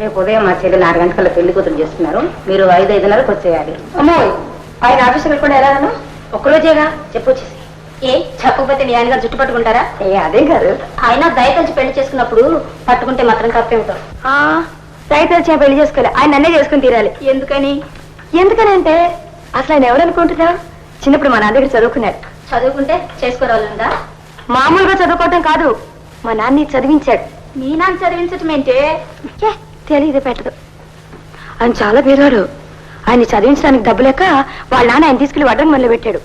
రేపు ఉదయం మా చెల్లెలు ఆరు గంటల పెళ్ళి కూతురు చేస్తున్నారు. మీరు ఐదు ఐదున్నరకు వచ్చేయాలి. అమ్మో ఆయన ఆఫీస్కి వెళ్ళకుండా ఎలాగను ఒక్కరోజేగా చెప్పొచ్చేసి ఏ చెప్పకపోతే మీ ఆయన గారు జుట్టు పట్టుకుంటారా ఏ అదేం కాదు. ఆయన దయతలిచి పెళ్ళి చేసుకున్నప్పుడు పట్టుకుంటే మాత్రం తప్పేమిటో రైతు పెళ్ళి చేసుకోవాలి. ఆయన నన్నే చేసుకుని తీరాలి. ఎందుకని? ఎందుకనంటే అసలు ఆయన ఎవరు అనుకుంటున్నా చిన్నప్పుడు మా నాన్న దగ్గర చదువుకున్నాడు చదువుకుంటే చేసుకోవాలందా మామూలుగా చదువుకోవటం కాదు. మా నాన్ని చదివించాడు. మీ నాన్న చదివించటం ఏంటే? తెలియదు పెట్టదు. ఆయన చాలా పేదవాడు ఆయన చదివించడానికి డబ్బు లేక వాళ్ళ నాన్న ఆయన తీసుకెళ్ళి వడ్డం మొదలు పెట్టాడు.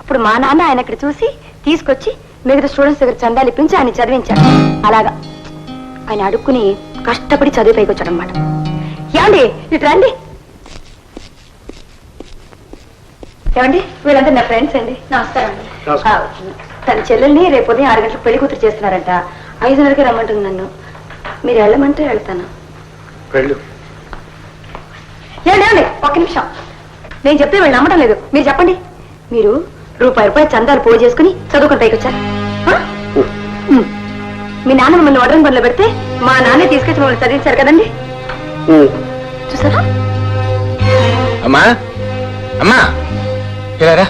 అప్పుడు మా నాన్న ఆయన అక్కడ చూసి తీసుకొచ్చి మిగతా స్టూడెంట్స్ దగ్గర చందాలు ఇప్పించి ఆయన చదివించాడు. అలాగా. ఆయన అడుక్కుని కష్టపడి చదివి పైకి వచ్చాడు అనమాట ఏమండి? ఇటు రండి. ఏమండి? వీళ్ళంతా నా ఫ్రెండ్స్ అండి. నమస్కారం అండి. తన చెల్లెల్ని రేపు ఉదయం ఆరు గంటలకు పెళ్ళి కూతురు చేస్తున్నారంట. ఐదున్నరకి రమ్మంటుంది నన్ను. మీరు వెళ్ళమంటే వెళ్తాను. వెళ్ళు. ఏమండి ఒక్క నిమిషం. నేను చెప్తే వీళ్ళు నమ్మడం లేదు. మీరు చెప్పండి. మీరు రూపాయి రూపాయి చందాలు పోగు చేసుకుని చదువుకుని పైకి వచ్చారు. ఆ? ఉమ్. మీ నాన్న మిమ్మల్ని వడ్రం పనిలో పెడితే మా నాన్నే తీసుకొచ్చి మిమ్మల్ని చదివించారు కదండి. చూసారా? అమ్మా? అమ్మా? ఇలా రా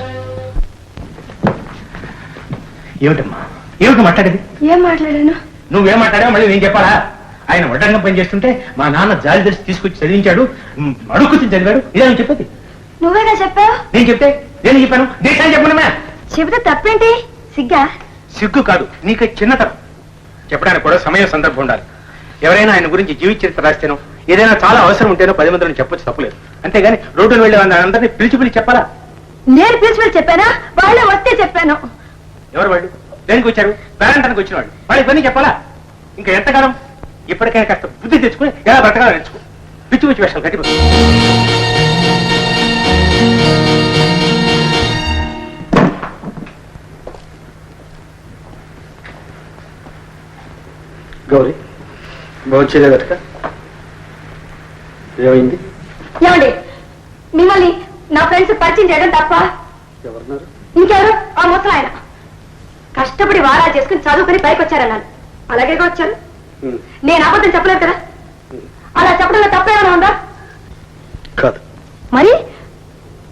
ఏమిటమ్మా? ఏమిటి మాట్లాడేది? ఏం మాట్లాడాను? నువ్వేం మాట్లాడావు మళ్ళీ నేను చెప్పాలా? ఆయన వడ్డంగా పని చేస్తుంటే మా నాన్న జాలి తెలిసి తీసుకొచ్చి చదివించాడు. అడుక్కుని చదివాడు. ఇదే చెప్పేది. నువ్వేగా చెప్పావు? నేను చెప్తే నేను చెప్పాను. దేశాన్ని చెప్పండి చెబితే తప్పేంటి? సిగ్గా? సిగ్గు కాదు. నీకు చిన్నతనం. చెప్పడానికి కూడా సమయం సందర్భం ఉండాలి. ఎవరైనా ఆయన గురించి జీవిత చరిత్ర రాస్తేనో ఏదైనా చాలా అవసరం ఉంటేనో పది మందిని చెప్పొచ్చు తప్పలేదు. అంతేగాని రోడ్డును వెళ్ళే అందరినీ పిలిచి పిలిచి చెప్పాలా? నేను ప్రిన్సిపల్ చెప్పానా? వాళ్ళే వస్తే చెప్పాను. ఎవరు వాళ్ళు? దేనికి వచ్చారు? పేరెంటానికి వచ్చిన వాళ్ళు. వాళ్ళు ఇవన్నీ చెప్పాలా? ఇంకా ఎంతకాలం? ఇప్పటికైనా కాస్త బుద్ధి తెచ్చుకుని ఎలా బ్రతకాలో నేర్చుకో పిచ్చి పిచ్చి వేషాలు గట్టి గౌరీ భవిష్యలేదట ఏమైంది? ఏమండి మిమ్మల్ని నా ఫ్రెండ్స్ పరిచయం చేయడం తప్ప? ఎవరున్నారు? ఇంకెవరు? ఆ ముసలాయన కష్టపడి వారాలు చేసుకుని చదువుకుని పైకి వచ్చారన్నాను. అలాగే వచ్చాను నేను అబద్ధం చెప్పలేదు కదా? అలా చెప్పడంలో తప్పేమైనా ఉందా? కాదు. మరి?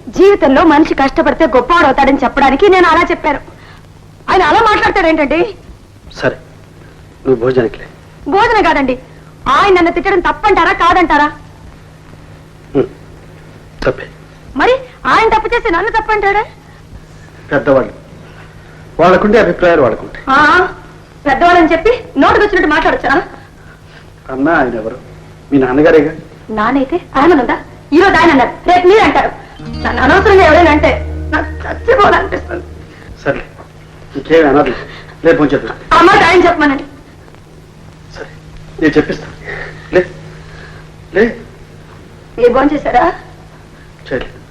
జీవితంలో మనిషి కష్టపడితే గొప్పవాడు అవుతాడని చెప్పడానికి నేను అలా చెప్పాను. ఆయన అలా మాట్లాడతాడేంటండి సరే నువ్వు భోజనానికి లే. బోధన కాదండి. ఆయన నన్ను తిట్టడం తప్పంటారా కాదంటారా? తప్పే. మరి ఆయన తప్పు చేసి నన్ను తప్పంటాడా? పెద్దవాళ్ళు. వాళ్ళకుండే అభిప్రాయాలు వాళ్ళకుంటాయి. ఆ, పెద్దవాళ్ళని చెప్పి నోటుకు వచ్చినట్టు మాట్లాడొచ్చా అన్న ఆయన ఎవరు? మీ నాన్నగారేగా? నానైతే ఆయన ఉందా ఈ రోజు ఆయన అన్నారు. రేపు మీరు అంటారు. నన్ను అనవసరంగా ఎవరైనా అంటే నాకు చచ్చిపోవాలనిపిస్తుంది. సరే. ఇంకేమి అనదు భోంచేద్దాం ఆ మాట ఆయన చెప్పమనండి. సరే. నేను చెప్పిస్తాను లే. లే. మీరు ఫోన్ చేశారా చేయలే సార్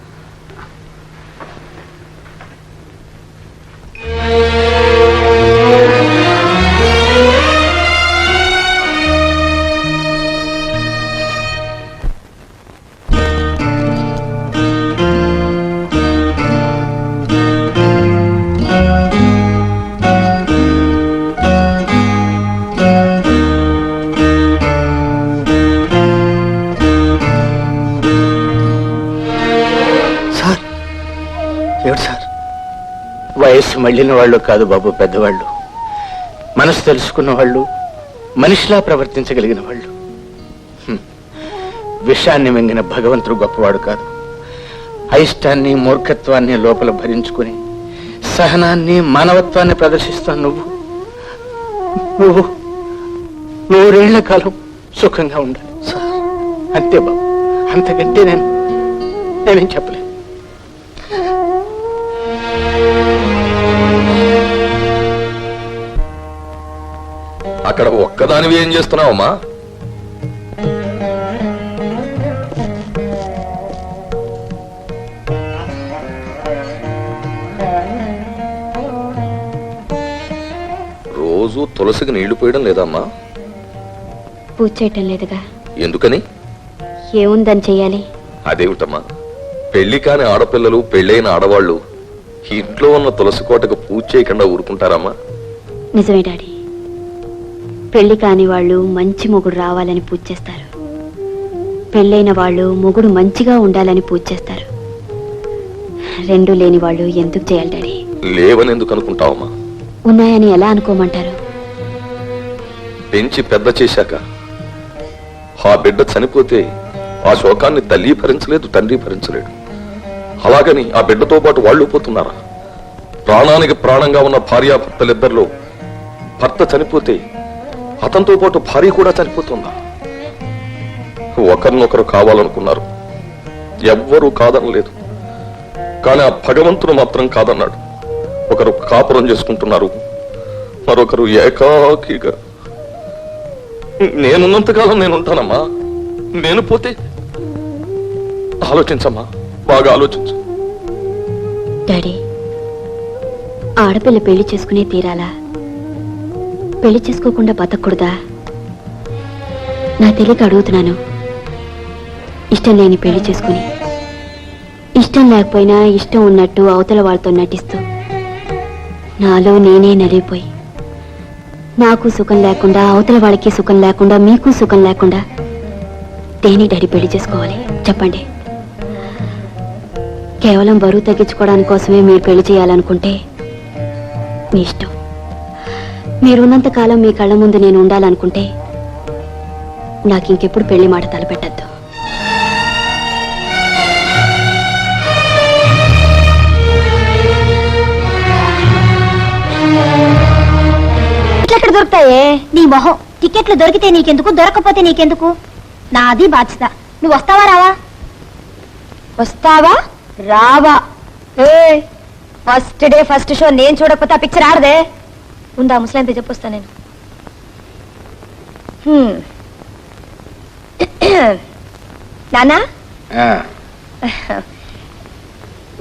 ఏమిటి సార్? వయస్సు మళ్ళిన వాళ్ళు కాదు బాబు పెద్దవాళ్ళు. మనసు తెలుసుకున్న వాళ్ళు మనిషిలా ప్రవర్తించగలిగిన వాళ్ళు విషాన్ని మింగిన భగవంతుడు గొప్పవాడు కాదు. అయిష్టాన్ని మూర్ఖత్వాన్ని లోపల భరించుకుని సహనాన్ని మానవత్వాన్ని ప్రదర్శిస్తాను నువ్వు. నువ్వు నూరేళ్ళ కాలం సుఖంగా ఉండాలి. అంతే బాబు. అంతకంటే నేను నేనేం చెప్పలేను. అక్కడ ఒక్కదానివి ఏం చేస్తున్నావమ్మా? రోజు తులసికి నీళ్ళు పోయడం లేదమ్మా. పూజ చేయటం లేదుగా. ఎందుకని? ఏముందని చెయ్యాలి? అదేమిటమ్మా? పెళ్ళి కాని ఆడపిల్లలు పెళ్ళైన ఆడవాళ్ళు ఇంట్లో ఉన్న తులసి కోటకు పూజ చేయకుండా ఊరుకుంటారమ్మా. నిజమే డాడీ. పెళ్ళి కాని వాళ్ళు మంచి మొగుడు రావాలని పూజ చేస్తారు. పెళ్ళైన వాళ్ళు మొగుడు మంచిగా ఉండాలని పూజ చేస్తారు. రెండు లేని వాళ్ళు ఎందుకు చేయాలి డాడీ? లేవని ఎందుకు అనుకుంటావమ్మా? ఉన్నాయని ఎలా అనుకోమంటారు? పెంచి పెద్ద చేశాక ఆ బిడ్డ చనిపోతే ఆ శోకాన్ని తల్లి భరించలేదు తండ్రి భరించలేడు. అలాగని ఆ బిడ్డతో పాటు వాళ్ళు పోతున్నారా? ప్రాణానికి ప్రాణంగా ఉన్న భార్యాభర్తలిద్దరిలో భర్త చనిపోతే అతనితో పాటు భార్య కూడా చనిపోతుందా? ఒకరినొకరు కావాలనుకున్నారు. ఎవ్వరూ కాదనలేదు. కానీ ఆ భగవంతుడు మాత్రం కాదన్నాడు. ఒకరు కాపురం చేసుకుంటున్నారు. మరొకరు ఏకాకిగా. నేనున్నంతకాలం నేను ఉంటానమ్మా నేను పోతే ఆలోచించమ్మా. బాగా ఆలోచించు. డాడీ ఆడపిల్ల పెళ్ళి చేసుకునే తీరాలా? పెళ్ళి చేసుకోకుండా బతకూడదా నా తెలియక అడుగుతున్నాను. ఇష్టం లేని పెళ్ళి చేసుకుని. ఇష్టం లేకపోయినా ఇష్టం ఉన్నట్టు అవతల వాళ్ళతో నటిస్తూ. నాలో నేనే నలిగిపోయి. నాకు సుఖం లేకుండా అవతల వాళ్ళకి సుఖం లేకుండా మీకు సుఖం లేకుండా దేని డాడీ పెళ్ళి చేసుకోవాలి? చెప్పండి. కేవలం బరువు తగ్గించుకోవడానికి కోసమే మీరు పెళ్ళి చేయాలనుకుంటే మీ ఇష్టం. మీరున్నంత కాలం మీ కళ్ళ ముందు నేను ఉండాలనుకుంటే నాకు ఇంకెప్పుడు పెళ్ళి మాట తలపెట్టద్దు. ఎక్కడ దొరుకుతాయే? నీ మొహం. టికెట్లు దొరికితే నీకెందుకు? దొరకపోతే నీకెందుకు? నాది బాధ్యత. నువ్వు వస్తావా రావా? వస్తావా? రావా. ఏ ఫస్ట్ డే ఫస్ట్ షో నేను చూడకపోతే ఆ పిక్చర్ ఆడదే. ఉందా ముసలాంత చెప్పొస్తా నేను. నానా ఆ,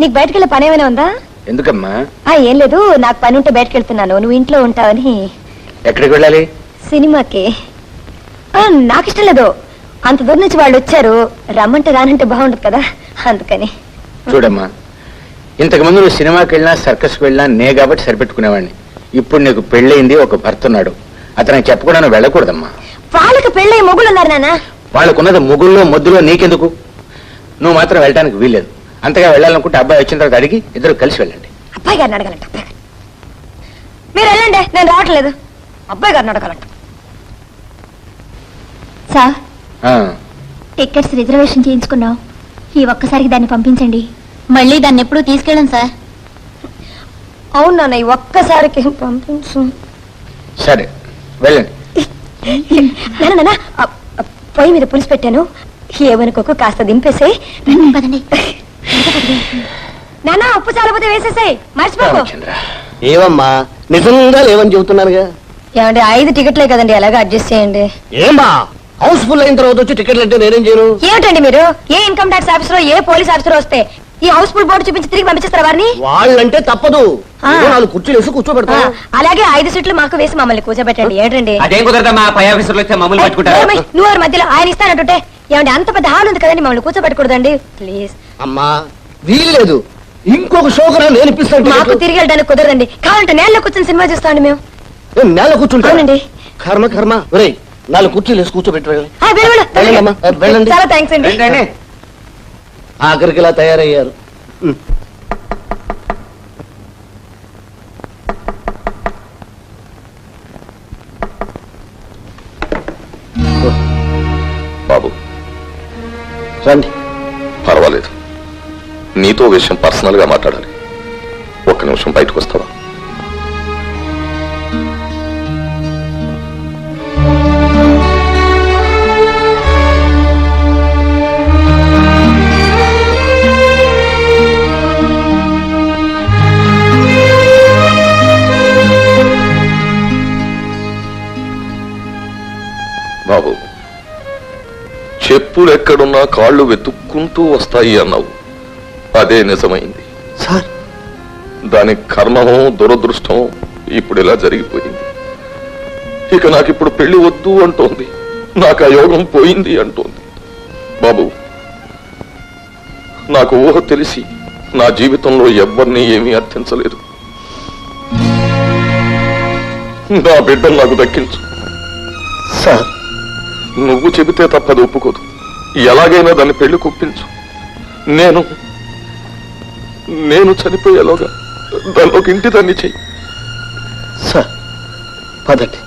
నీకు బయటకు వెళ్ళే పని ఏమైనా ఉందా? ఎందుకమ్మా? ఆ, ఏం లేదు. నాకు పని ఉంటే బయటకు వెళ్తున్నాను నువ్వు ఇంట్లో ఉంటావని. ఎక్కడికి వెళ్ళాలి? సినిమాకి. ఆ, నాకు ఇష్టం లేదు. అంత దూరం నుంచి వాళ్ళు వచ్చారు. రమ్మంటే రానంటే బాగుండదు కదా. అందుకని. చూడమ్మా. ఇంతకు ముందు నువ్వు సినిమాకి వెళ్ళినా సర్కస్కి వెళ్ళినా నే కాబట్టి సరిపెట్టుకునేవాడిని. ఇప్పుడు నీకు పెళ్ళయింది ఒక భర్త ఉన్నాడు అతనికి చెప్పకుండా నువ్వు వెళ్ళకూడదమ్మా. వాళ్ళకి పెళ్ళి మొగులు ఉన్నారు నాన్న. వాళ్ళకున్నది ముగ్గుల్లో మొద్దులో నీకెందుకు? నువ్వు మాత్రం వెళ్ళడానికి వీల్లేదు. అంతగా వెళ్ళాలనుకుంటే అబ్బాయి వచ్చిన తర్వాత అడిగి ఇద్దరు కలిసి వెళ్ళండి. అబ్బాయి గారిని అడగాలంట అబ్బాయి. మీరు వెళ్ళండి నేను రావట్లేదు. అబ్బాయి గారిని అడగాలంట. సార్ ఆ, టికెట్స్ రిజర్వేషన్ చేయించుకున్నాం. ఈ ఒక్కసారికి దాన్ని పంపించండి. మళ్ళీ దాన్ని ఎప్పుడు తీసుకెళ్ళం సార్. అవును నాన్న ఒక్కసారికి పంపించు. సరే వెళ్ళండి. నాన్న నాన్న పొయ్యి మీద పులుసు పెట్టాను. ఏమనుకోకు కాస్త దింపేసాయి పదండి నాన్న ఉప్పు చాలపోతే వేసేసాయి మర్చిపోకు. ఏవమ్మా? నిజంగా లేవని చెబుతున్నానుగా ఏమండి ఐదు టికెట్లే కదండి ఎలాగో అడ్జస్ట్ చేయండి. ఏమా హౌస్ ఫుల్ అయిన తర్వాత వచ్చి టికెట్లు అంటే నేనేం చేయను? ఏమిటండి మీరు? ఏ ఇన్కమ్ ట్యాక్స్ ఆఫీసర్ ఏ పోలీస్ ఆఫీసర్ వస్తే ఈ హౌస్ ఫుల్ బోర్డు చూపించి తిరిగి పంపించేస్తారా వారిని? వాళ్ళంటే తప్పదు. ఏదో నాలుగు కుర్చీలు వేసి కూర్చోబెడతా అలాగే ఐదు సీట్లు మాకు వేసి మమ్మల్ని కూర్చోబెట్టండి. ఏంటండి అదేం కుదరదమ్మా? పై ఆఫీసర్లు వచ్చే మమ్మల్ని పట్టుకుంటారు. ఏమై, నువ్వు వారి మధ్యలో ఆయన ఇస్తానంటుంటే ఏమండి అంత పెద్ద హాల్ ఉంది కదండి మమ్మల్ని కూర్చోబెట్టకూడదండి. ప్లీజ్. అమ్మా వీలు లేదు. ఇంకొక షోకరా నేను మాకు. తిరిగి వెళ్ళడానికి కుదరదండి. కావాలంటే నేలలో కూర్చొని సినిమా చూస్తామండి మేము. నేను నేల అవునండి. కర్మ కర్మ. ఒరేయ్ నాలుగు కుర్చీలు వేసి కూర్చోబెట్టరు ఆ, వెళ్ళు, వెళ్ళు. వెళ్ళండి. అమ్మా, వెళ్ళండి. చాలా థ్యాంక్స్ అండి. ఏంటండి ఆఖరికి ఇలా తయారయ్యారు. బాబు. రండి. పర్వాలేదు. నీతో విషయం పర్సనల్గా మాట్లాడాలి. ఒక్క నిమిషం బయటకు వస్తావా చెప్పులు ఎక్కడున్నా కాళ్ళు వెతుక్కుంటూ వస్తాయి అన్నావు. అదే నిజమైంది. సార్. దాని కర్మమో దురదృష్టమో ఇప్పుడు ఇలా జరిగిపోయింది. ఇక నాకు ఇప్పుడు పెళ్ళి వద్దు అంటోంది. నాకు ఆ యోగం పోయింది అంటోంది. బాబు నాకు ఊహ తెలిసి నా జీవితంలో ఎవ్వరినీ ఏమీ అర్థించలేదు. నా బిడ్డను నాకు దక్కించు. సార్. నువ్వు చెబితే తప్పదు ఒప్పుకోదు. ఎలాగైనా దాన్ని పెళ్ళి కుప్పించు నేను నేను చనిపోయేలోగా దాని ఒక ఇంటి దాన్ని చెయ్యి. సార్ పదండి.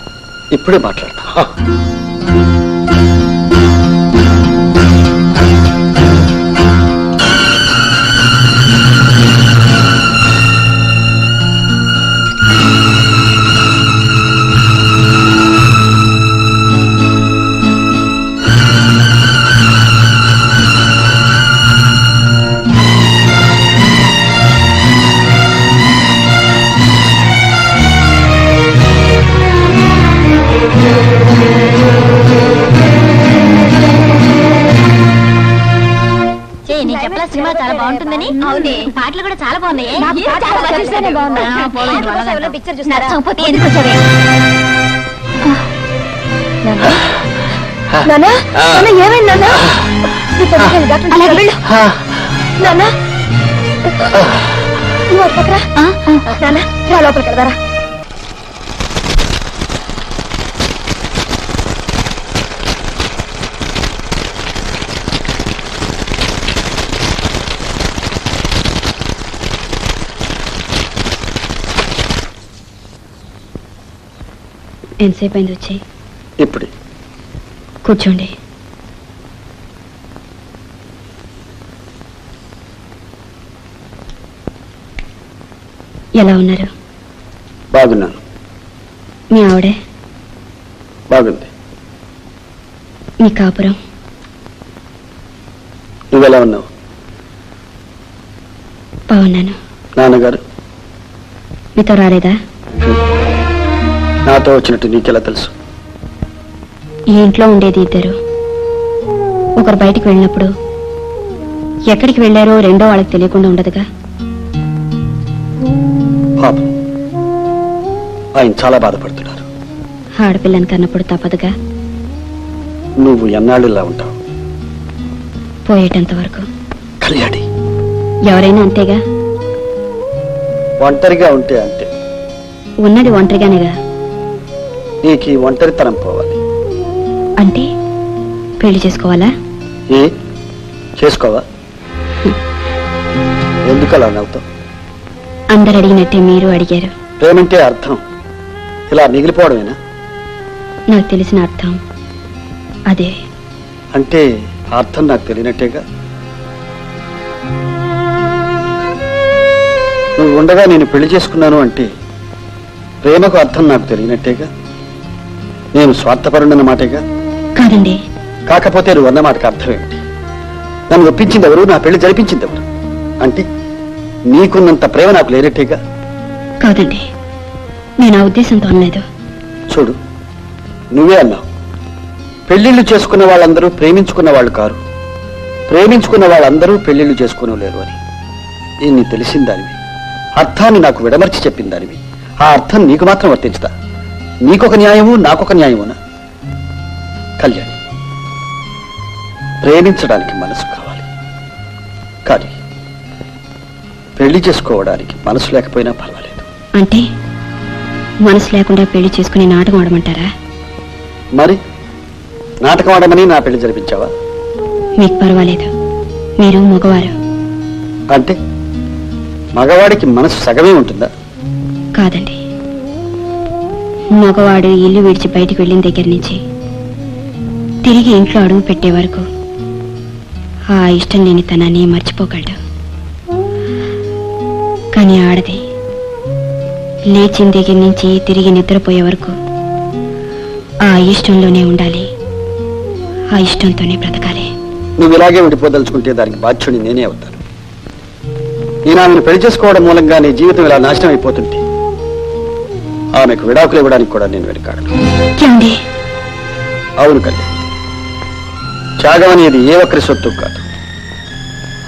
ఇప్పుడే మాట్లాడతా. సినిమా చాలా బాగుంటుందని అవునే పాటలు కూడా చాలా బాగున్నాయి నాకు ఏ, పాటలు చాలా బాగా చూస్తేనే చూశాను. బాగున్నాయి. ఆ, పోలేదు, అందుకోసం వాళ్ళ ఎవరో picture చూస్తున్నారా? నచ్చకపోతే ఎందుకు వచ్చావే నానా నాన్న ఏమైంది నాన్న నీతో నేను డాక్టర్ దగ్గరికి వెళ్ళు నాన్న నువ్వు అటు పక్కరా నాన్న రా లోపలికి వెళ్దారా ఎంతసేపు అయింది వచ్చి? ఇప్పుడే. కూర్చోండి. ఎలా ఉన్నారు? బాగున్నాను. మీ ఆవిడే? బాగుంది. మీ కాపురం? నువ్వెలా ఉన్నావు? బాగున్నాను. నాన్నగారు? మీతో రాలేదా? నాతో వచ్చినట్టు నీకెలా తెలుసు? ఈ ఇంట్లో ఉండేది ఇద్దరు. ఒకరు బయటికి వెళ్ళినప్పుడు ఎక్కడికి వెళ్ళారో రెండో వాళ్ళకి తెలియకుండా ఉండదుగా? పాపం. ఆయన చాలా బాధపడుతున్నారు. ఆడపిల్లని కన్నప్పుడు తప్పదుగా? నువ్వు ఎన్నాళ్ళు ఇలా ఉంటావు? పోయేటంత వరకు. కళ్యాణి. ఎవరైనా అంతేగా? ఒంటరిగా ఉంటే అంతే. ఉన్నది ఒంటరిగానేగా? నీకు ఈ ఒంటరితనం పోవాలి. అంటే పెళ్ళి చేసుకోవాలా? ఏ? చేసుకోవా? ఎందుకు అలా నవ్వుతావు? అందరు అడిగినట్టే మీరు అడిగారు. ప్రేమంటే అర్థం. ఇలా మిగిలిపోవడమేనా? నాకు తెలిసిన అర్థం అదే. అంటే అర్థం నాకు తెలియనట్టేగా? నువ్వు ఉండగా నేను పెళ్ళి చేసుకున్నాను అంటే ప్రేమకు అర్థం నాకు తెలియనట్టేగా? నేను స్వార్థపరుడన్న మాటేగా? కాదండి. కాకపోతే నువ్వు అన్న మాటకు అర్థం ఏమిటి? నన్ను ఒప్పించింది ఎవరు నా పెళ్ళి జరిపించింది ఎవరు అంటే నీకున్నంత ప్రేమ నాకు లేనట్టేగా? కాదండి. నేను ఆ ఉద్దేశంతో అనలేదు. చూడు నువ్వే అన్నావు. పెళ్ళిళ్ళు చేసుకున్న వాళ్ళందరూ ప్రేమించుకున్న వాళ్ళు కారు. ప్రేమించుకున్న వాళ్ళందరూ పెళ్ళిళ్ళు చేసుకోలేరు అని. ఇన్ని తెలిసిన దానివి. అర్థాన్ని నాకు విడమర్చి చెప్పిన దానివి. ఆ అర్థం నీకు మాత్రం వర్తించుతా. నీకొక న్యాయము నాకొక న్యాయమునా? కళ్యాణి ప్రేమించడానికి మనసు కావాలి. కానీ పెళ్ళి చేసుకోవడానికి మనసు లేకపోయినా పర్వాలేదు. అంటే మనసు లేకుండా పెళ్ళి చేసుకుని నాటకం ఆడమంటారా? మరి నాటకం ఆడమని నా పెళ్ళి జరిపించావా? మీకు పర్వాలేదు. మీరు మగవారు. అంటే మగవాడికి మనసు సగమే ఉంటుందా? కాదండి. మగవాడు ఇల్లు విడిచి బయటికి వెళ్ళిన దగ్గర నుంచి తిరిగి ఇంట్లో అడుగు పెట్టే వరకు ఆ ఇష్టం లేని తనాన్ని మర్చిపోగలడు. కానీ ఆడది లేచిన దగ్గర నుంచి తిరిగి నిద్రపోయే వరకు ఆ ఇష్టంలోనే ఉండాలి. ఆ ఇష్టంతోనే బ్రతకాలి. నువ్వు ఇలాగే విడిపోదలుచుకుంటే దానికి బాధ్యుని నేనే అవుతాను. నేను ఆమెను పెళ్ళి చేసుకోవడం మూలంగా నీ జీవితం ఇలా నాశనం అయిపోతుంటే ఆమెకు విడాకులు ఇవ్వడానికి కూడా నేను వెనకాడను. అవును కళ్యాణ్. త్యాగం అనేది ఏ ఒక్కరి సొత్తు కాదు.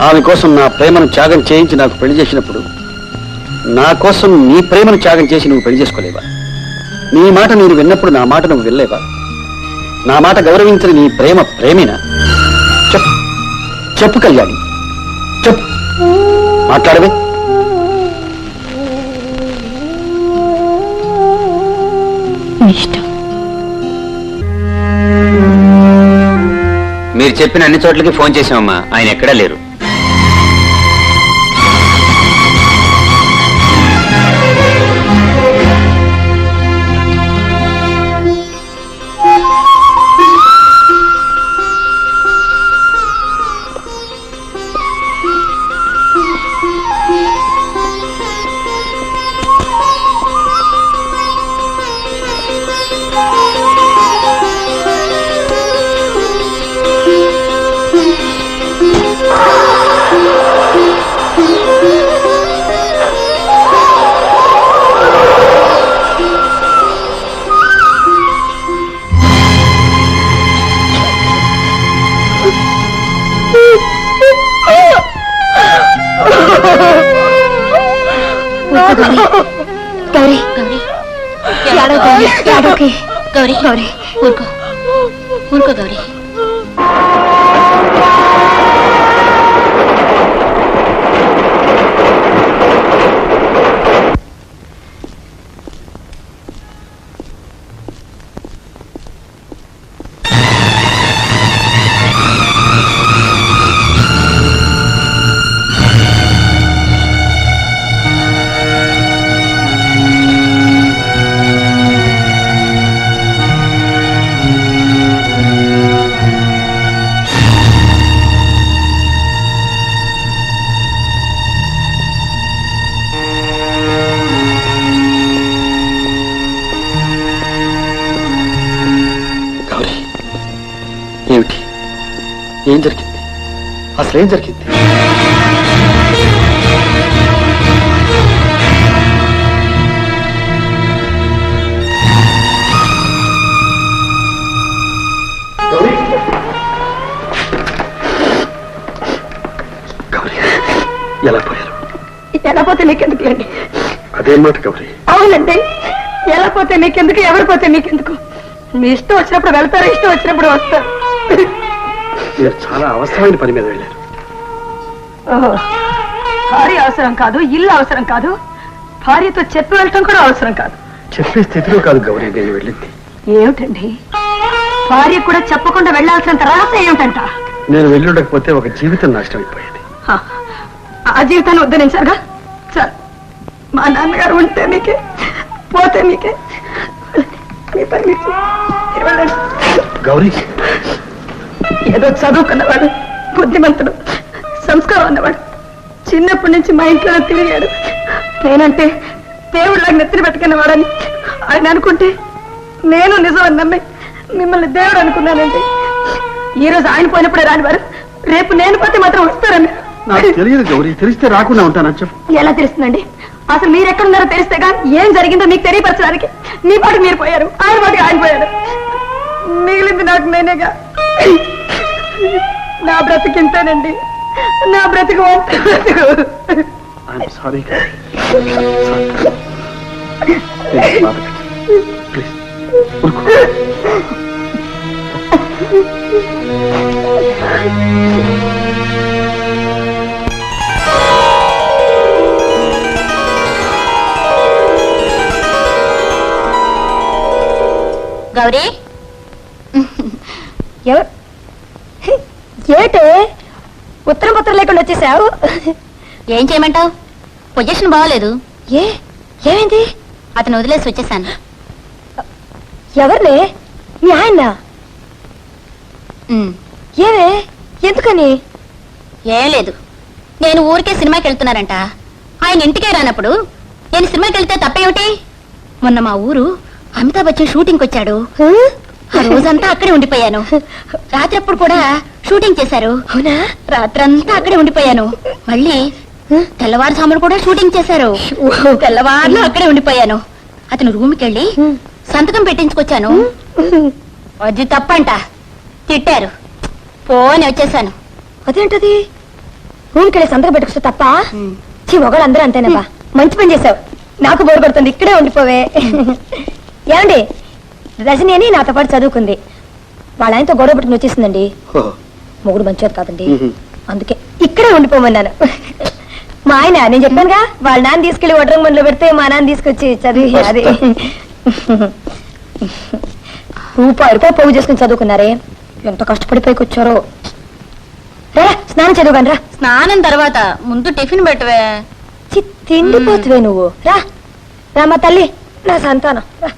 ఆమె కోసం నా ప్రేమను త్యాగం చేయించి నాకు పెళ్ళి చేసినప్పుడు నా కోసం నీ ప్రేమను త్యాగం చేసి నువ్వు పెళ్ళి చేసుకోలేవా? నీ మాట నేను విన్నప్పుడు నా మాట నువ్వు వెళ్ళలేవా నా మాట గౌరవించిన నీ ప్రేమ ప్రేమేనా? చెప్పు. చెప్పు కళ్యాణి. చెప్పు. మాట్లాడవే. మీ మీరు చెప్పిన అన్ని చోట్లకి ఫోన్ చేసామమ్మా ఆయన ఎక్కడా లేరు. గౌరీ. గౌరీ. ఏడవకు, ఏడవకు. గౌరీ. గౌరీ. ఊరుకో. ఊరుకో గౌరీ గౌరీ. అసలు ఏం జరిగింది ఎలా పోయారు? ఎలా పోతే మీకెందుకులేండి అదేం మాట గౌరీ? అవునండి. ఎలా పోతే మీకెందుకు ఎవరు పోతే మీకెందుకు? మీ ఇష్టం వచ్చినప్పుడు వెళ్తారు ఇష్టం వచ్చినప్పుడు వస్తారు. మీరు చాలా అవసరమైన పని మీద వెళ్ళారు. భార్య అవసరం కాదు ఇల్లు అవసరం కాదు భార్యతో చెప్పి వెళ్ళటం కూడా అవసరం కాదు. చెప్పే స్థితిలో కాదు గౌరీ నేను వెళ్ళింది. ఏమిటండి? భార్య కూడా చెప్పకుండా వెళ్ళాల్సినంత రాస ఏమిటంట? నేను వెళ్ళుండకపోతే ఒక జీవితం నాశనం అయిపోయేది. ఆ జీవితాన్ని ఉద్ధరించారుగా? చాలు మా నాన్నగారు ఉంటే మీకే పోతే మీకే. మీ పని. గౌరీ ఏదో చదువుకున్నవాడు బుద్ధిమంతుడు సంస్కారం ఉన్నవాడు. చిన్నప్పటి నుంచి మా ఇంట్లో తిరిగాడు. నేనంటే దేవుళ్ళకి నెత్తిన పెట్టుకున్నవాడని ఆయన అనుకుంటే నేను నిజం అని నమ్మి మిమ్మల్ని దేవుడు అనుకున్నానండి. ఈ రోజు ఆయన పోయినప్పుడే రానివారు రేపు నేను పోతే మాత్రం వస్తారని. నాకు తెలియదు గౌరీ తెలిస్తే రాకుండా ఉంటానని చెప్పు ఎలా తెలుస్తుందండి? అసలు మీరు ఎక్కడున్నారో తెలిస్తేగా ఏం జరిగిందో మీకు తెలియపరచడానికి మీ పాటు మీరు పోయారు ఆయన పాటికి ఆయన పోయారు. మిగిలింది నాకు నేనేగా. నా బ్రతికింతేనండి. నా బ్రతుకు సారీ గౌరీ? ఎవరు? ఏటే ఉత్తరం పత్రం లేకుండా వచ్చేసావు? ఏం చేయమంటావు? పొజిషన్ బాగోలేదు. ఏ? ఏమైంది? అతను వదిలేసి వచ్చేసాను. ఎవరినే? మీ ఆయన ఏమే? ఎందుకని? ఏం లేదు. నేను ఊరికే సినిమాకి వెళ్తున్నానంట. ఆయన ఇంటికే రానప్పుడు నేను సినిమాకి వెళ్తే తప్పేమిటి? మొన్న మా ఊరు అమితాబ్ బచ్చన్ షూటింగ్కి వచ్చాడు. ఆ రోజంతా అక్కడే ఉండిపోయాను. రాత్రప్పుడు కూడా షూటింగ్ చేశారు. అవునా? రాత్రంతా అక్కడే ఉండిపోయాను. మళ్ళీ తెల్లవారుజామున కూడా షూటింగ్ చేశారు. తెల్లవారులు అక్కడే ఉండిపోయాను. అతను రూమ్కి వెళ్ళి సంతకం పెట్టించుకొచ్చాను. అది తప్పంట. తిట్టారు. పోని వచ్చేసాను. అదేంటది? రూమ్కి వెళ్ళి సంతకం పెట్టుకొస్తే తప్ప? చీ ఒకళ్ళు అందరూ అంతేనబ్బా. మంచి పని చేసావు నాకు బోరు కొడుతుంది. ఇక్కడే ఉండిపోవే. ఏమండి? రజని అని నాతో పాటు చదువుకుంది. వాళ్ళ ఆయనతో గొడవ పెట్టుకుని వచ్చేసిందండి. మొగుడు మంచిది కాదండి. అందుకే ఇక్కడే ఉండిపోమన్నాను. మా ఆయన నేను చెప్పానుగా వాళ్ళ నాన్న తీసుకెళ్ళి వడ్రం మందులో పెడితే మా నాన్న తీసుకొచ్చి చదివి అది. రూపాయి రూపాయి పోగు చేసుకుని చదువుకున్నారే. ఎంత కష్టపడి పైకి వచ్చారో రా స్నానం చదువుగాని రా. స్నానం తర్వాత ముందు టిఫిన్ పెట్టవే. చి, తిండిపోతువే నువ్వు. రా రామ తల్లి నా సంతానం. రా.